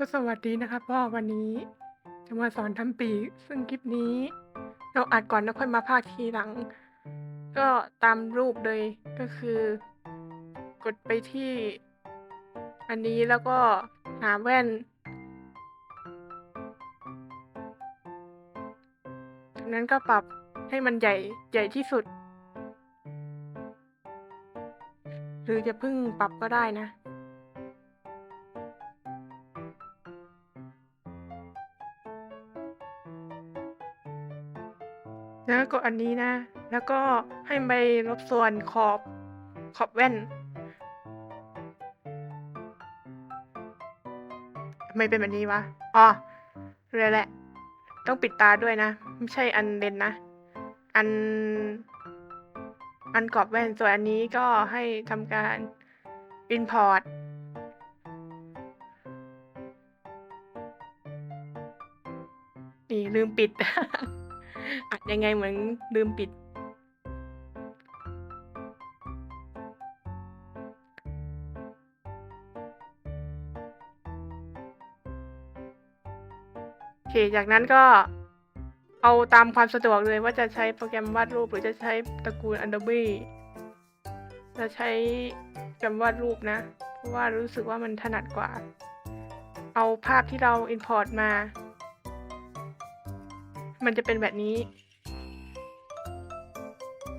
ก็สวัสดีนะครับพ่อวันนี้จะมาสอนทำปีกซึ่งคลิปนี้ เราอัดก่อนแล้วค่อยมาพากย์ทีหลัง ก็ตามรูปเลยก็คือ กดไปที่ อันนี้แล้วก็หาแว่นจากนั้นก็ปรับให้มันใหญ่ใหญ่ที่สุด หรือจะเพิ่งปรับก็ได้นะ แล้วก็อันนี้นะ แล้วก็ให้ไปลบส่วนขอบขอบแว่นทำไมเป็นแบบนี้วะ อ๋อเลยแหละ ต้องปิดตาด้วยนะ ไม่ใช่อันเลนส์นะ อัน อันกรอบแว่นส่วนอันนี้ก็ให้ทำการ import นี่ลืมปิด อัดยังไงเหมือนลืมปิด โอเค จากนั้นก็เอาตามความสะดวกเลยว่าจะใช้โปรแกรมวาดรูปหรือจะใช้ตระกูล Adobe จะใช้โปรแกรมวาดรูปนะ เพราะว่ารู้สึกว่ามันถนัดกว่า เอาภาพที่เรา Import มา มันจะเป็นแบบนี้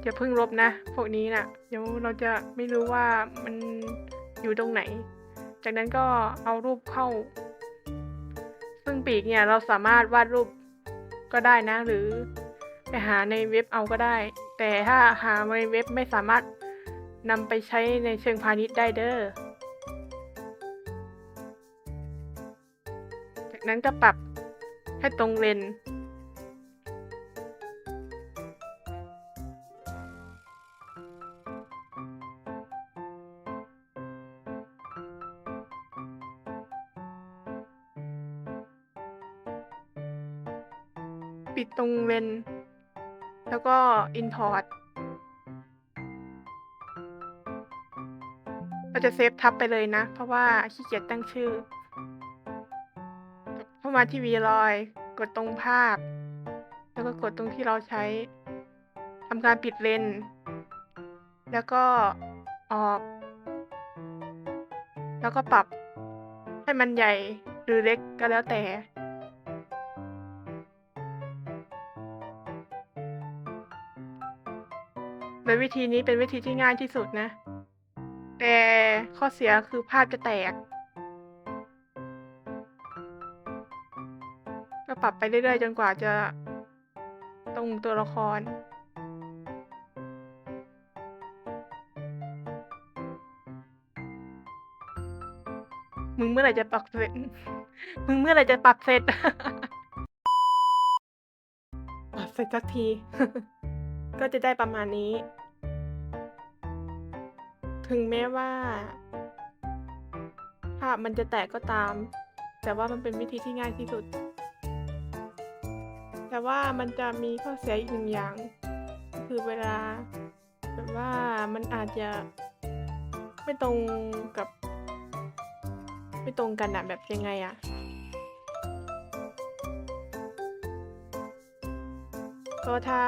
อย่าเพิ่งลบนะ พวกนี้นะ่ะ เดี๋ยวเราจะไม่รู้ว่ามันอยู่ตรงไหน จากนั้นก็เอารูปเข้า ซึ่งปีกเนี่ยเราสามารถวาดรูปก็ได้นะ หรือไปหาในเว็บเอาก็ได้ แต่ถ้าหาในเว็บไม่สามารถนำไปใช้ในเชิงพาณิชย์ได้เด้อ จากนั้นก็ปรับให้ตรงเลน ปิดตรงเลนแล้วก็ import เราจะเซฟทับไปเลยนะ เพราะว่าขี้เกียจตั้งชื่อ เข้ามาที่ v ลอย กดตรงภาพ แล้วก็กดตรงที่เราใช้ทำการปิดเลนแล้วก็ออก แล้วก็ปรับให้มันใหญ่หรือเล็กก็แล้วแต่ โดยวิธีนี้เป็นวิธีที่ง่ายที่สุดนะ แต่ข้อเสียคือภาพจะแตก ก็ปรับไปเรื่อยๆ จนกว่าจะตรงตัวละครมึงเมื่อไหร่จะปรับเสร็จ มึงเมื่อไหร่จะปรับเสร็จ ปรับเสร็จสักที ก็จะได้ประมาณนี้ ถึงแม้ว่า ภาพมันจะแตกก็ตาม แต่ว่ามันเป็นวิธีที่ง่ายที่สุด แต่ว่ามันจะมีข้อเสียอีกหนึ่งอย่าง คือเวลาแบบว่ามันอาจจะไม่ตรงกับ ไม่ตรงกันอะแบบยังไงอะก็ถ้า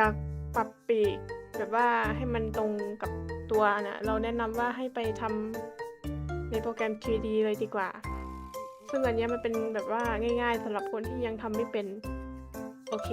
อยากปรับปีกแบบว่าให้มันตรงกับตัวนะเราแนะนำว่าให้ไปทำในโปรแกรม 3D เลยดีกว่า ซึ่งอันนี้มันเป็นแบบว่าง่ายๆสำหรับคนที่ยังทำไม่เป็น โอเค